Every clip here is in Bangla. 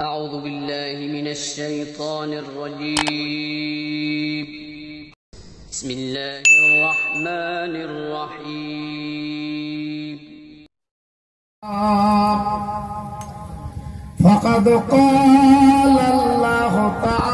أعوذ بالله من الشيطان الرجيم. بسم الله الرحمن الرحيم. فقد قال الله تعالى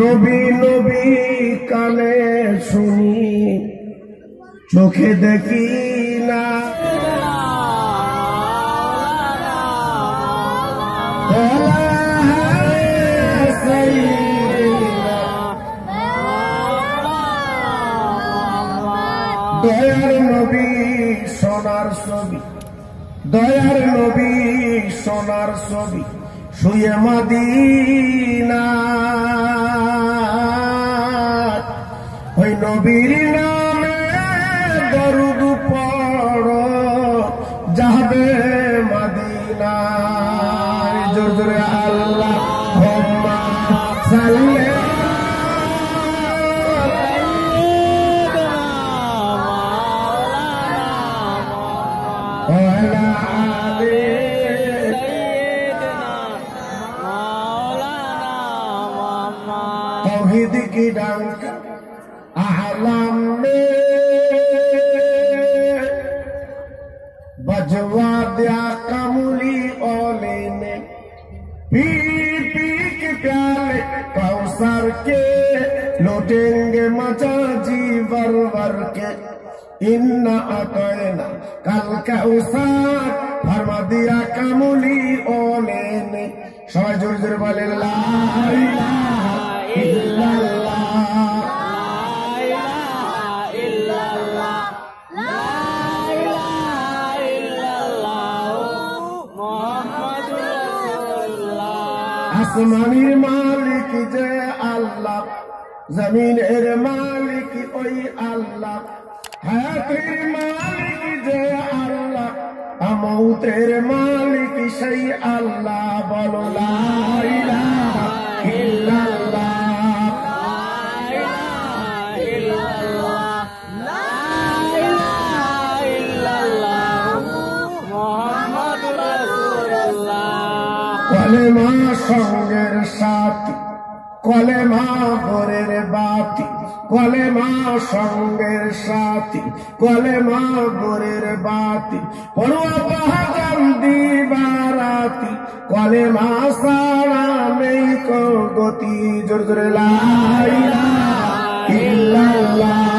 নবী নবী কানে শুনি, চোখে দেখি না। দয়ার নবী সোনার ছবি, দয়ার নবী সোনার ছবি। শুয়ে মদিনা ওই নবীর নামে down. আসমানির মালিক যে আল্লাহ, জমিনের মালিক ওই আল্লাহ। হায়াতের মালিক যে আল্লাহ, আমৌতের মালিক সেই আল্লাহ বলো কলেমা সঙ্গের সাথী কলেমা গোরের বাতি কলেমা সঙ্গের সাথী কলেমা গোরের বাতি, পড়ুয়া কলে কলেমা সারা নেই গতি, জোর জোরে লাইলা ইল্লাল্লাহ।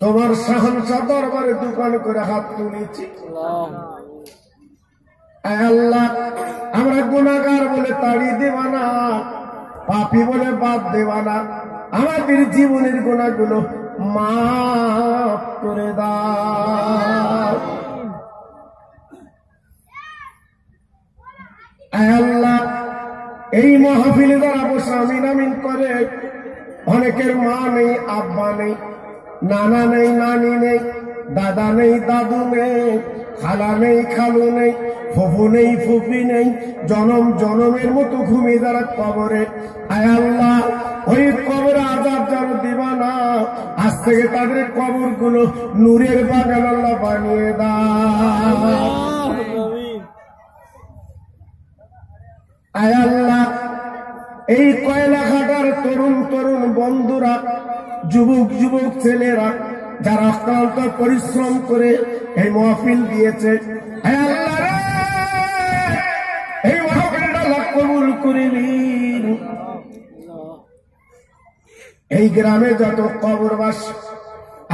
তোমার সাহনসা দরবারে দোকান করে হাত তুলেছি। আল্লাহ, আমরা গুণাগার বলে তাড়িয়ে দেবা না, পাপি বলে বাদ দেবা না। আমাদের জীবনের গুণাগুলো মাফ করে দাও। আল্লাহ, এই মাহফিলে যারা বসে আমিন আমিন করে, অনেকের মা নেই, আব্বা নেই। নানা নেই, নানি নেই, দাদা নেই, দাদু নেই, খালা নেই, খালু নেই, ফুফু নেই ফুফি নেই, জনম জনমের মতো ঘুমিয়ে যারা কবরে। আয় আল্লাহ, ওই কবরে আজাব যেন দিবা না আজ থেকে তাদের কবরগুলো নূরের বাগান আল্লাহ বানিয়ে আমিন আয় আল্লাহ, এই কয়লাঘাটার তরুণ তরুণ বন্ধুরা যুবক যুবক ছেলেরা যারা অক্লান্ত পরিশ্রম করে এই মহফিল দিয়েছে। এই মহফিলটা কবুল করে এই গ্রামে যত কবরবাস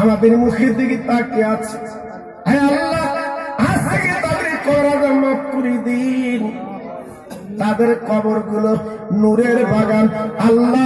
আমাদের মুখের দিকে তাকিয়ে আছে। তাদের কবরগুলো নূরের বাগান। আল্লাহ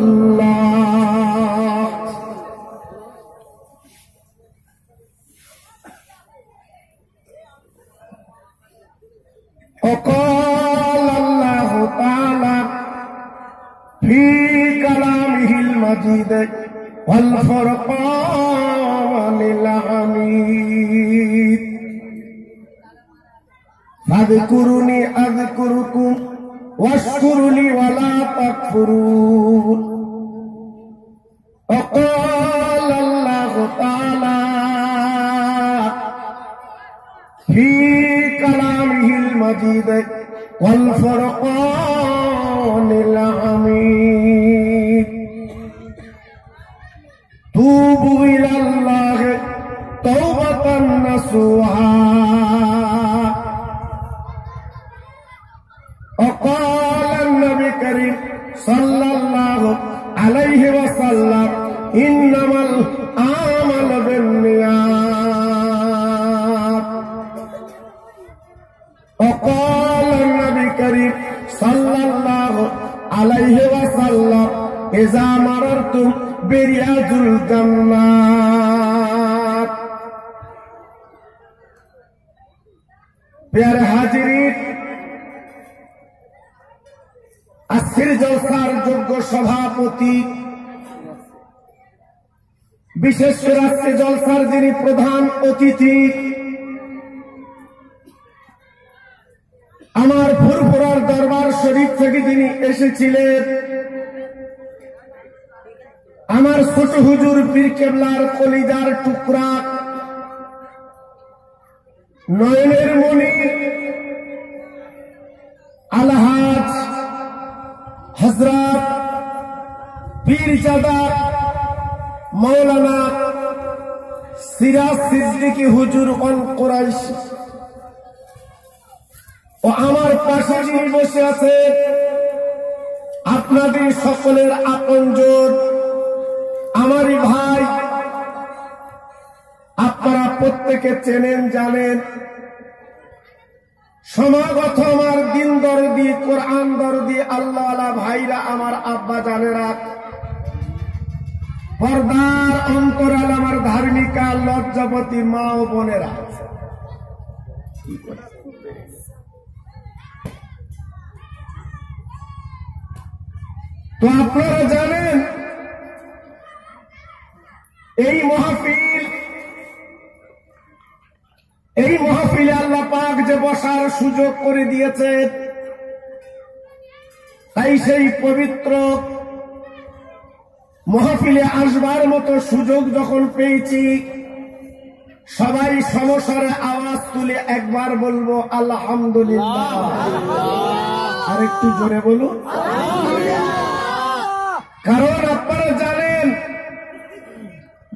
فاذكروني أذكركم واشكرني ولا تكفرون وقال الله تعالى في كلامه المجيد والفرقان الحميد توبوا إلى الله توبة نصوحا وقال النبي الكريم صلى الله عليه وسلم إذا مررتم برياض الجنات প্যারে হাজির আজকের জলসার যোগ্য সভাপতি বিশেষ করে আজকে জলসার যিনি প্রধান অতিথি আমার ফুরফুরার দরবার শরীফ থেকে তিনি এসেছিলেন, আমার ছোট হুজুর পীর কেবলার কলিজার টুকরা, নয়নের মণি, আলহাজ হজরত পীরজাদা মৌলানা সিরাজ সিদ্দিকী হুজুর অন কোরাইশ। ও আমার পাশে যিনি বসে আছে আপনাদের সকলের আপনজন আমারই ভাই, আপনারা প্রত্যেকে চেনেন, জানেন। সমাগত আমার দিন দরদি, কোরআন দরদি, আল্লাহ ভাইরা আমার আব্বা জানেরা। পর্দার অন্তরাল আমার ধার্মিকা লজ্জাপতি মা ও বোনেরা। তো আপনারা জানেন, এই মহাফিল, এই মহাফিলে আল্লাহ পাক যে বসার সুযোগ করে দিয়েছে তাই সেই পবিত্র মহাফিলে আসবার মতো সুযোগ যখন পেয়েছি, সবাই সমস্যার আওয়াজ তুলে একবার বলব, আলহামদুলিল্লাহ। আর একটু জোরে বলুন। কারণ আপনারা জানেন,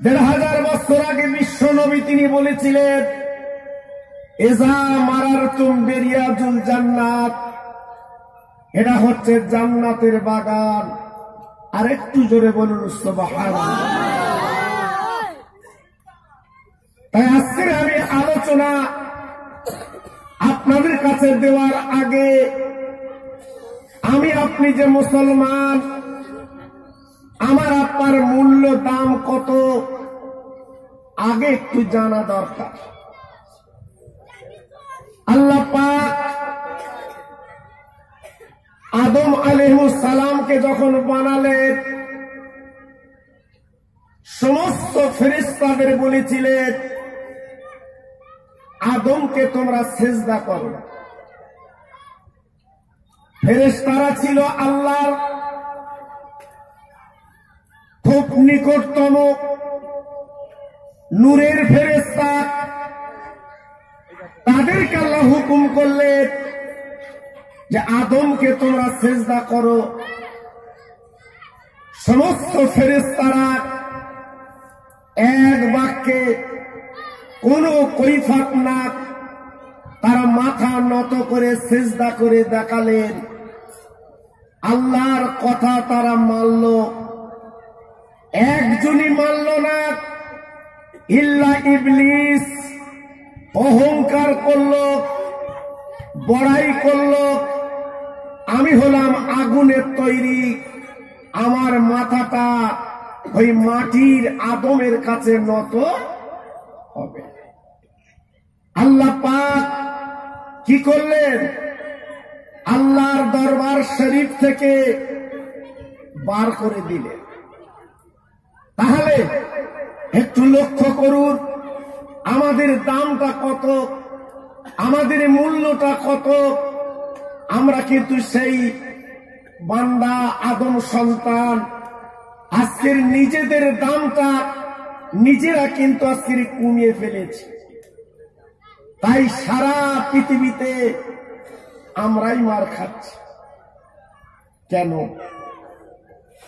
দেড় হাজার বছর আগে বিশ্ব নবী তিনি বলেছিলেন, এজা মারার তুম বেরিয়াজুল জান্নাত। এটা হচ্ছে জান্নাতের বাগান। আর একটু জোরে বলুন তাই আজকে আমি আলোচনা আপনাদের কাছে দেওয়ার আগে, আমি আপনি যে মুসলমান আমার আপনার মূল্য দাম কত? আগে একটু জানা দরকার। আল্লাহ আদম আলহিমুস সালামকে যখন বানালেন, সমস্ত ফেরিস্তাদের বলেছিলেন, আদমকে তোমরা সেজদা করো। ফেরেস্তারা ছিল আল্লাহর খুব নিকটতম নূরের ফেরেস্তা তাদেরকে আল্লাহ হুকুম করলেন যে আদমকে তোমরা সেজদা করো। সমস্ত ফেরেস্তারা এক বাক্যে কোনো কৈফাত না, তারা মাথা নত করে সেজদা করে দেখালেন। আল্লাহর কথা তারা মানল। একজনই মানল না। ইল্লা ইবলিস। অহংকার করল, বড়াই করল। আমি হলাম আগুনের তৈরি। আমার মাথাটা ওই মাটির আদমের কাছে নত হবে। আল্লাহ পাক কি করলেন? আল্লাহর দরবার শরীফ থেকে বার করে দিলেন। একটু লক্ষ্য করুন, আমাদের দামটা কত, আমাদের মূল্যটা কত, আমরা কিন্তু সেই বান্দা আদম সন্তান, আজকের নিজেদের দামটা নিজেরা কিন্তু আজকের কমিয়ে ফেলেছি। তাই সারা পৃথিবীতে আমরাই মার খাচ্ছি। কেন?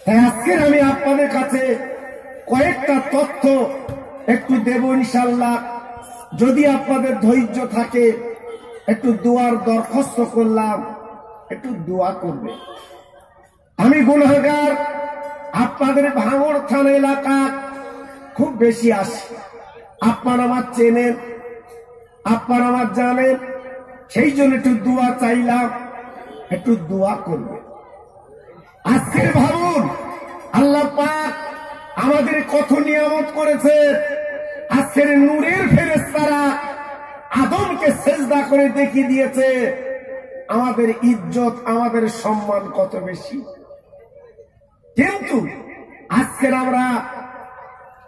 তাই আজকের আমি আপনাদের কাছে কয়েকটা তথ্য একটু দেব ইনশাল্লাহ যদি আপনাদের ধৈর্য থাকে, একটু দোয়ার দরখাস্ত করলাম, একটু দোয়া করবে। আমি গুনাগার আপনাদের ভাঙড় থানা এলাকা খুব বেশি আসি। আপনার আমার চেনেন, আপনার আমার জানেন, সেই জন্য একটু দোয়া চাইলাম, একটু দোয়া করবে। আজকের ভাবুন আমাদের কত নিয়ামত করেছে। আজকের নূরের ফেরেস্তারা আদমকে সেজদা করে দেখিয়ে দিয়েছে, আমাদের ইজ্জত, আমাদের সম্মান কত বেশি। কিন্তু আজকের আমরা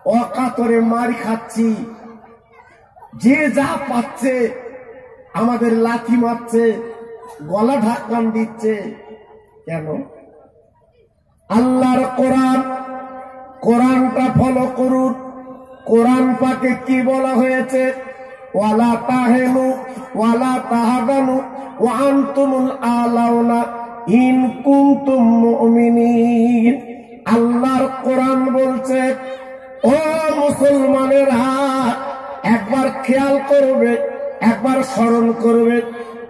অকাতরে মার খাচ্ছি। যে যা পাচ্ছে, আমাদের লাথি মারছে, গলা ঢাকান দিচ্ছে। কেন? আল্লাহর কোরআন কোরআনটা ফলো করুন। কোরআন পাকে কি বলা হয়েছে? ওয়ালা তাহেনু, ওয়ালা তাহাদানু ওয়ান্তুমুল আলাউনা ইন কুনতুম মুমিনিন। আল্লাহর কোরআন বলছে, ও মুসলমানেরা, একবার খেয়াল করবে, একবার স্মরণ করবে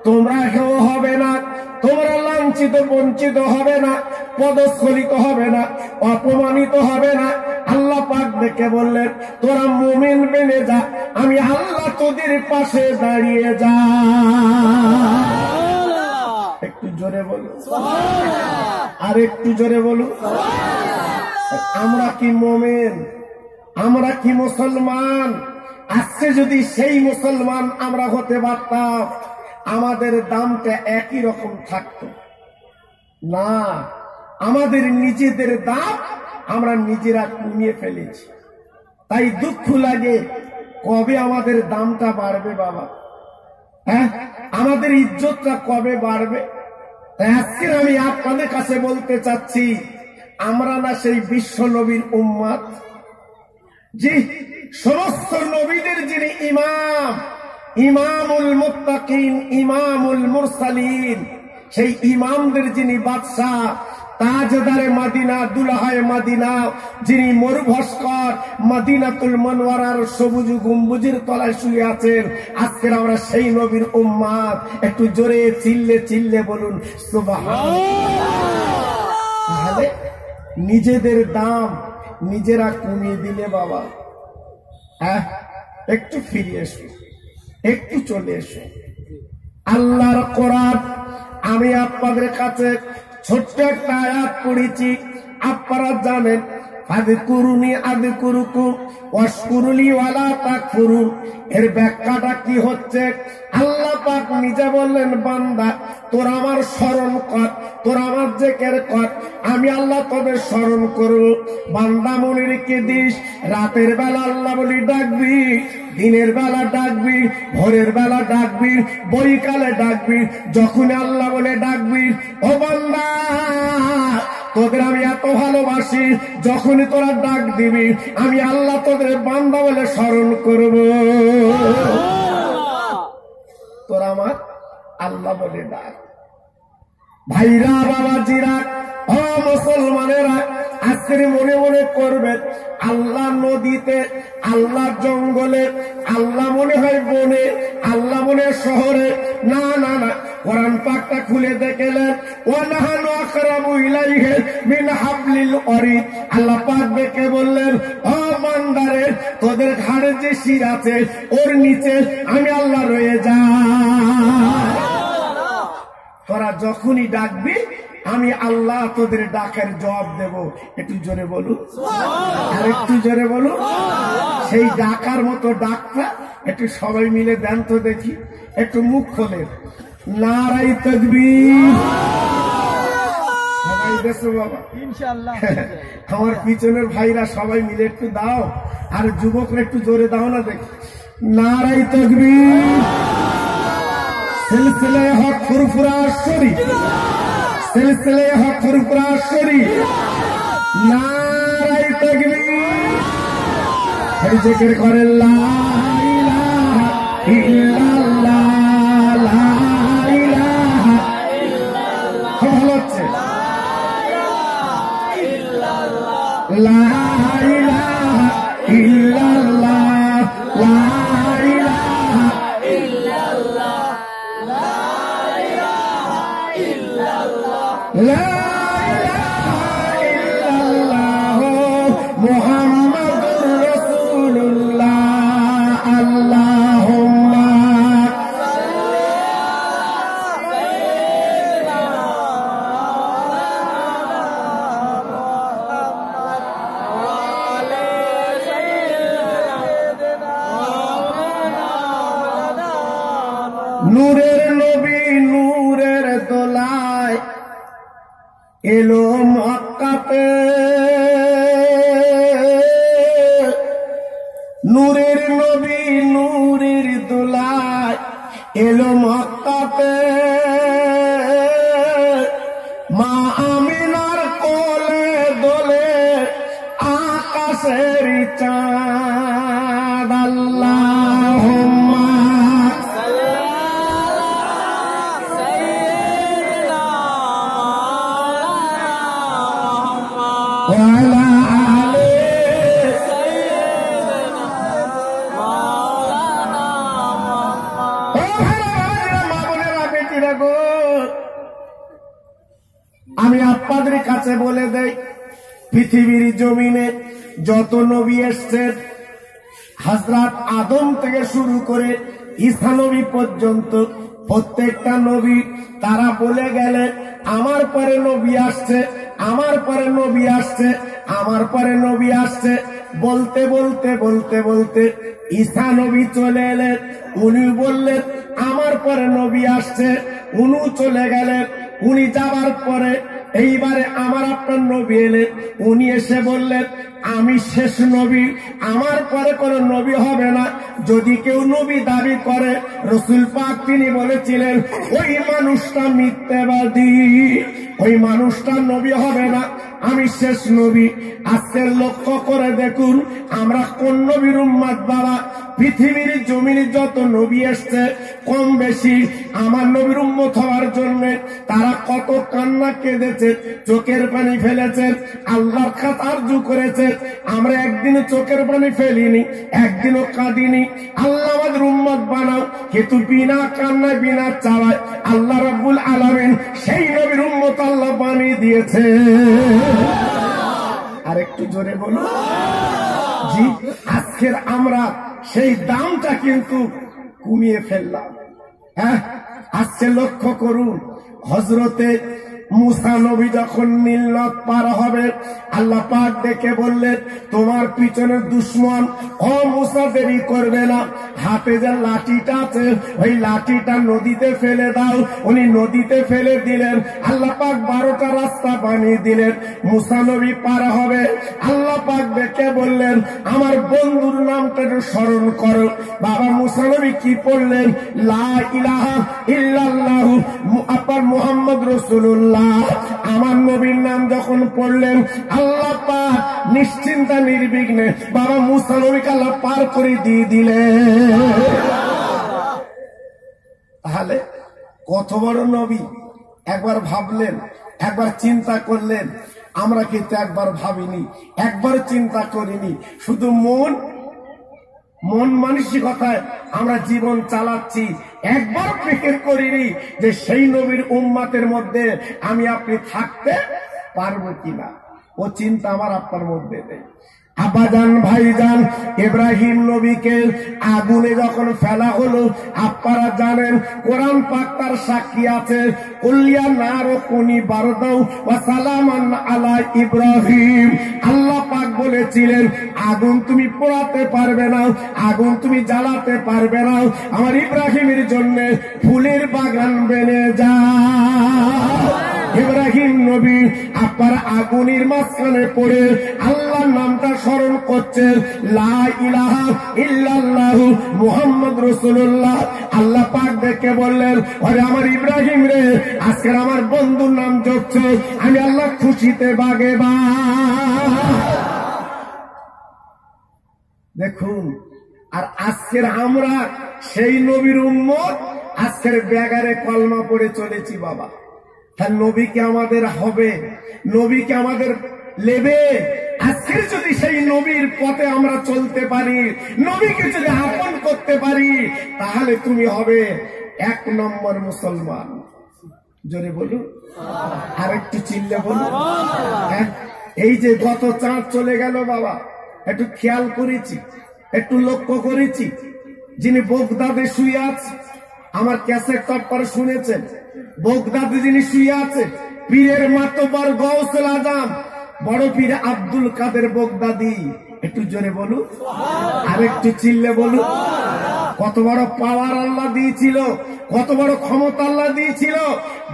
তোমরা কেউ হবে না। তোমরা লাঞ্ছিত বঞ্চিত হবে না। পদস্খলিত হবে না। অপমানিত হবে না। আল্লাহ পাক দেখে বললেন তোরা মুমিন মেনে যা। আমি আল্লাহ তোদের পাশে দাঁড়িয়ে যা। একটু জোরে বলুন। আর একটু জোরে বলুন। আমরা কি মোমেন? আমরা কি মুসলমান? আজকে যদি সেই মুসলমান আমরা হতে পারতাম আমাদের দামটা একই রকম থাকতো। না, আমাদের নিজেদের দাম আমরা নিজেরা কমিয়ে ফেলেছি। তাই দুঃখ লাগে, কবে আমাদের দামটা বাড়বে বাবা? হ্যাঁ আমাদের ইজ্জতটা কবে বাড়বে? আজকে আমি আপনাদের কাছে বলতে চাচ্ছি, আমরা না সেই বিশ্ব নবীর উম্মাদ? জি সমস্ত নবীদের যিনি ইমাম ইমামুল মুত্তাকিন, ইমামুল মুরসালিন। সেই ইমামদের যিনি বাদশাহ, তাজদারে মাদিনা, দুলাহায় মাদিনা, যিনি মরুভস্কর, মাদিনাতুল মনোয়ারার সবুজ তলায় শুয়ে আছেন, আজকের আমরা সেই নবীর উম্মাদ। একটু জোরে চিল্লে চিল্লে বলুন তাহলে নিজেদের দাম নিজেরা কমিয়ে দিলে বাবা। হ্যাঁ একটু ফিরে এসো একটু চলে এসো। আল্লাহর কোরআন আমি আপনাদের কাছে ছোট্ট একটা আয়াত পড়েছি। আপনারা জানেন আদি কুরুনি আদি কুরুকু অস্কুরুলি ওয়ালা তাক ফুরুন এর ব্যাখ্যাটা কি হচ্ছে? আল্লাহ পাক নিজে বললেন, বান্দা, তোর আমার স্মরণ কর, তোর আমার জেকের কর, আমি আল্লাহ তোদের স্মরণ করব বান্দা মনে রেখে দিস? রাতের বেলা আল্লাহ বলি, ডাকবি। দিনের বেলা ডাকবি, ভোরের বেলা ডাকবি বৈকালে ডাকবি যখন আল্লাহ বলে, ডাকবি। ও বান্দা! তোদের আমি এত ভালোবাসি, যখনই তোরা ডাক দিবি, আমি আল্লাহ তোদের বান্দা বলে স্মরণ করব। তোরা আমার আল্লাহ বলে ডাক। ভাইরা বাবা জিরা হ মুসলমানেরা আজকের মনে মনে করবেন আল্লাহ নদীতে, আল্লাহ জঙ্গলে, আল্লাহ মনে হয় বনে, আল্লাহ মনে শহরে। না না না, কোরআন পাকটা খুলে দেখলেন। ওয়ানাহানু আকরামু ইলাইহি মিন হাবলিল ওয়ারিদ আল্লাহ পাক দেখে বললেন, ও বান্দারে, তোদের ঘাড়ে যে শির আছে, ওর নিচে আমি আল্লাহ রয়ে যাই। তোরা যখনই ডাকবি আমি আল্লাহ তোদের ডাকের জবাব দেব। একটু জোরে বলুন। আর একটু জোরে বলুন। সেই ডাকার মতো ডাকটা একটু সবাই মিলে দেন তো দেখি। একটু মুখ খোলেন। নারাই তকবীর। সবাই দেশো বাবা। আমার পিছনের ভাইরা সবাই মিলে একটু দাও। আর যুবকরা একটু জোরে দাও না দেখি। নারাই তকবীর। সিলসিলে হক ফুরফুরা শরী সিলসিলে হক ফুরফুরা শরী নারাই তকবীর। এই জিকির করে লা ইলাহা ইল্লাল্লাহ। লা ইলাহা খুব ভালো হচ্ছে লা ইলাহা নূরের নবী নূরের তোলায় এলো পৃথিবীর জমিনে যত নবী এসছেন হাজরাত আদম থেকে শুরু করে ঈসা নবী পর্যন্ত প্রত্যেকটা নবী তারা বলে গেলে আমার পরে নবী আসছে, আমার পরে নবী আসছে, আমার পরে নবী আসছে। বলতে বলতে বলতে বলতে ঈসা নবী চলে এলেন। উনি বললেন, আমার পরে নবী আসছে। উনি চলে গেলেন। উনি যাবার পরে এইবারে আমার আপনার নবী এলেন, উনি এসে বললেন, আমি শেষ নবী, আমার পরে কোন নবী হবে না। যদি কেউ নবী দাবি করে, রসুল পাক তিনি বলেছিলেন, ওই মানুষটা মিথ্যেবাদী, ওই মানুষটা নবী হবে না। আমি শেষ নবী। আজকে লক্ষ্য করে দেখুন, আমরা কোন নবীর উম্মাদ দ্বারা পৃথিবীর জমিনে যত নবী এসছে, কম বেশি আমার নবীর উম্মত হওয়ার জন্য তারা কত কান্না কেঁদেছে, চোখের পানি ফেলেছে, আল্লাহর খাতার্জু করেছে। আমরা একদিনও চোখের পানি ফেলিনি, একদিনও কাঁদিনি। আল্লাহ আমাদের উম্মত বানাও, কিন্তু বিনা কান্নায়, বিনা চাওয়ায় আল্লাহ রাব্বুল আলামিন সেই নবীর উম্মত আল্লাহ বানিয়ে দিয়েছে। আর একটু জোরে বলুন। জি, আজকের আমরা সেই দামটা কিন্তু কমিয়ে ফেললাম। হ্যাঁ আজকে লক্ষ্য করুন হজরতে মুসা নবী যখন নীলনদ পার হবে, আল্লাহ পাক ডেকে বললেন, তোমার পিছনে দুশ্মন, ও মুসা দেরি করবে না। হাতে যে লাঠিটা আছে, ওই লাঠিটা নদীতে ফেলে দাও। উনি নদীতে ফেলে দিলেন। আল্লাহ পাক বারোটা রাস্তা বানিয়ে দিলেন। মুসা নবী পার হবে। আল্লাহ পাক ডেকে বললেন, আমার বন্ধুর নামটা একটু স্মরণ করো। বাবা মুসা নবী কি পড়লেন? লা ইলাহা ইল্লাল্লাহু আপনার মোহাম্মদ রসুল্লাহ আমার নবীর নাম যখন পড়লেন নিশ্চিন্তা, নির্বিঘ্নে বাবা মুসা পার করে দিয়ে দিলেন। তাহলে কত বড় নবী? একবার ভাবলেন, একবার চিন্তা করলেন, আমরা কিন্তু একবার ভাবিনি, একবার চিন্তা করিনি। শুধু মন মন মানসিকতায় আমরা জীবন চালাচ্ছি একবার ফিকির করিনি যে সেই নবীর উম্মাতের মধ্যে আমি আপনি থাকতে পারব কিনা। ও চিন্তা আমার আপনার মধ্যে নেই। আব্বাজান ভাইজান ইব্রাহিম নবীকে আগুনে যখন ফেলা হলো, আপনারা জানেন, কোরআন পাক তার সাক্ষী আছে, কুলিয়া নার কুনি বারদাও ওয়া সালামান আলা ইব্রাহিম। আল্লাহ পাক বলেছিলেন, আগুন তুমি পোড়াতে পারবে না, আগুন তুমি জ্বালাতে পারবে না। আমার ইব্রাহিমের জন্য ফুলের বাগান বেনে যা। ইব্রাহিম নবী আপনার আগুনের মাঝখানে পড়ে আল্লাহর নামটা স্মরণ করছেন আল্লাহ পাক দেখে বললেন আরে আমার ইব্রাহিম রে, আজকের আমার বন্ধুর নাম জপছ, আমি আল্লাহ খুশিতে বাগে বা। দেখুন, আর আজকের আমরা সেই নবীর উম্মত, আজকের ব্যাগারে কলমা পড়ে চলেছি বাবা। তার নবীকে আমাদের হবে? নবীকে আমাদের লেবে আজকের যদি সেই নবীর পথে আমরা চলতে পারি, নবীকে যদি আপন করতে পারি, তাহলে তুমি হবে এক নম্বর মুসলমান। জোরে বলুন। আর একটু চিল্লে বলুন। হ্যাঁ? এই যে গত চাঁদ চলে গেল বাবা, একটু খেয়াল করেছি, একটু লক্ষ্য করেছি। যিনি বোগদাদে শুয়ে আছে, আমার ক্যাসেট টপ্পার শুনেছেন। বোগদাদে যিনি শুয়ে আছে, পীরের মাতবার গৌসল আজম বড় পীর আব্দুল কাদের বোগদাদি। একটু জোরে বলুন। আর একটু চিল্লে বলুন। কত বড় পাওয়ার আল্লাহ দিয়েছিল, কত বড় ক্ষমতা আল্লাহ দিয়েছিল।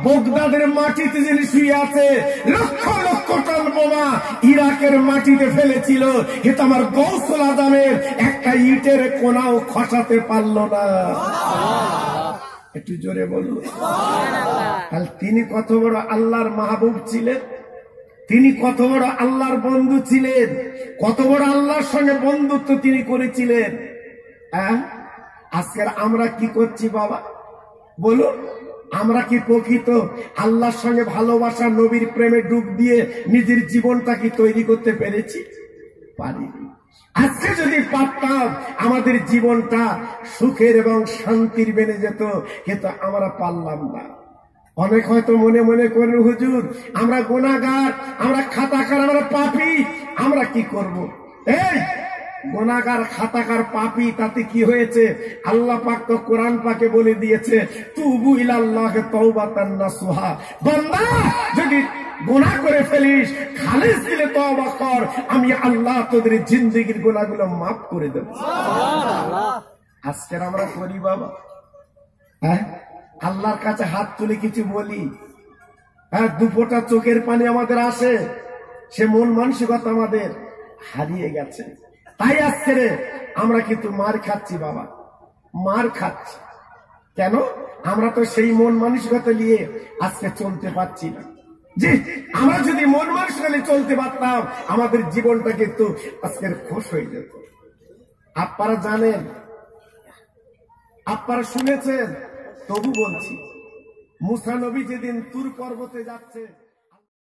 বগদাদের মাটিতে যিনি শুয়ে আছে, লক্ষ লক্ষ টন বোমা ইরাকের মাটিতে ফেলেছিল। কিন্তু আমার গৌসল আজমের একটা ইটের কোনাও খসাতে পারল না। একটু জোরে বলুন। তাহলে তিনি কত বড় আল্লাহর মাহবুব ছিলেন? তিনি কত বড় আল্লাহর বন্ধু ছিলেন? কত বড় আল্লাহর সঙ্গে বন্ধুত্ব তিনি করেছিলেন? হ্যাঁ? আজকের আমরা কি করছি বাবা? বলুন আমরা কি প্রকৃত আল্লাহর সঙ্গে ভালোবাসা নবীর প্রেমে ডুব দিয়ে নিজের জীবনটা কি তৈরি করতে পেরেছি? পারিনি। আজকে যদি পারতাম, আমাদের জীবনটা সুখের এবং শান্তির বেড়ে যেত, কিন্তু আমরা পারলাম না। অনেক হয়তো মনে মনে করেন হুজুর, আমরা গুণাগার আমরা খাতাকার আমরা পাপি, আমরা কি করব? এই গোনাগার খাতাকার পাপি, তাতে কি হয়েছে? আল্লাহ পাক তো কোরআন পাকে বলে দিয়েছে, তুবু ইলাল্লাহে তওবাতান নাসুহা। বান্দা, যদি গুনাহ করে ফেলিস। খালিস দিলে তওবা কর। আমি আল্লাহ তোদের জিন্দেগির গুনাহগুলো মাফ করে দেব। আজকের আমরা করি বাবা। হ্যাঁ? আল্লাহর কাছে হাত তুলে কিছু বলি। হ্যাঁ দুপোটা চোখের পানি আমাদের আসে। সে মন মানসিকতা আমাদের হারিয়ে গেছে। তাই আজকে রে আমরা কিন্তু মার খাচ্ছি বাবা। মার খাচ্ছি। কেন? আমরা তো সেই মন মানসিকতা নিয়ে আজকে চলতে পারছি না। জি আমরা যদি মন মানসালে চলতে পারতাম, আমাদের জীবনটা কিন্তু আজকের খুশ হয়ে যেত। আপনারা জানেন, আপনারা শুনেছেন, তবু বলছি, মুসা নবী যেদিন তুর পর্বতে যাচ্ছে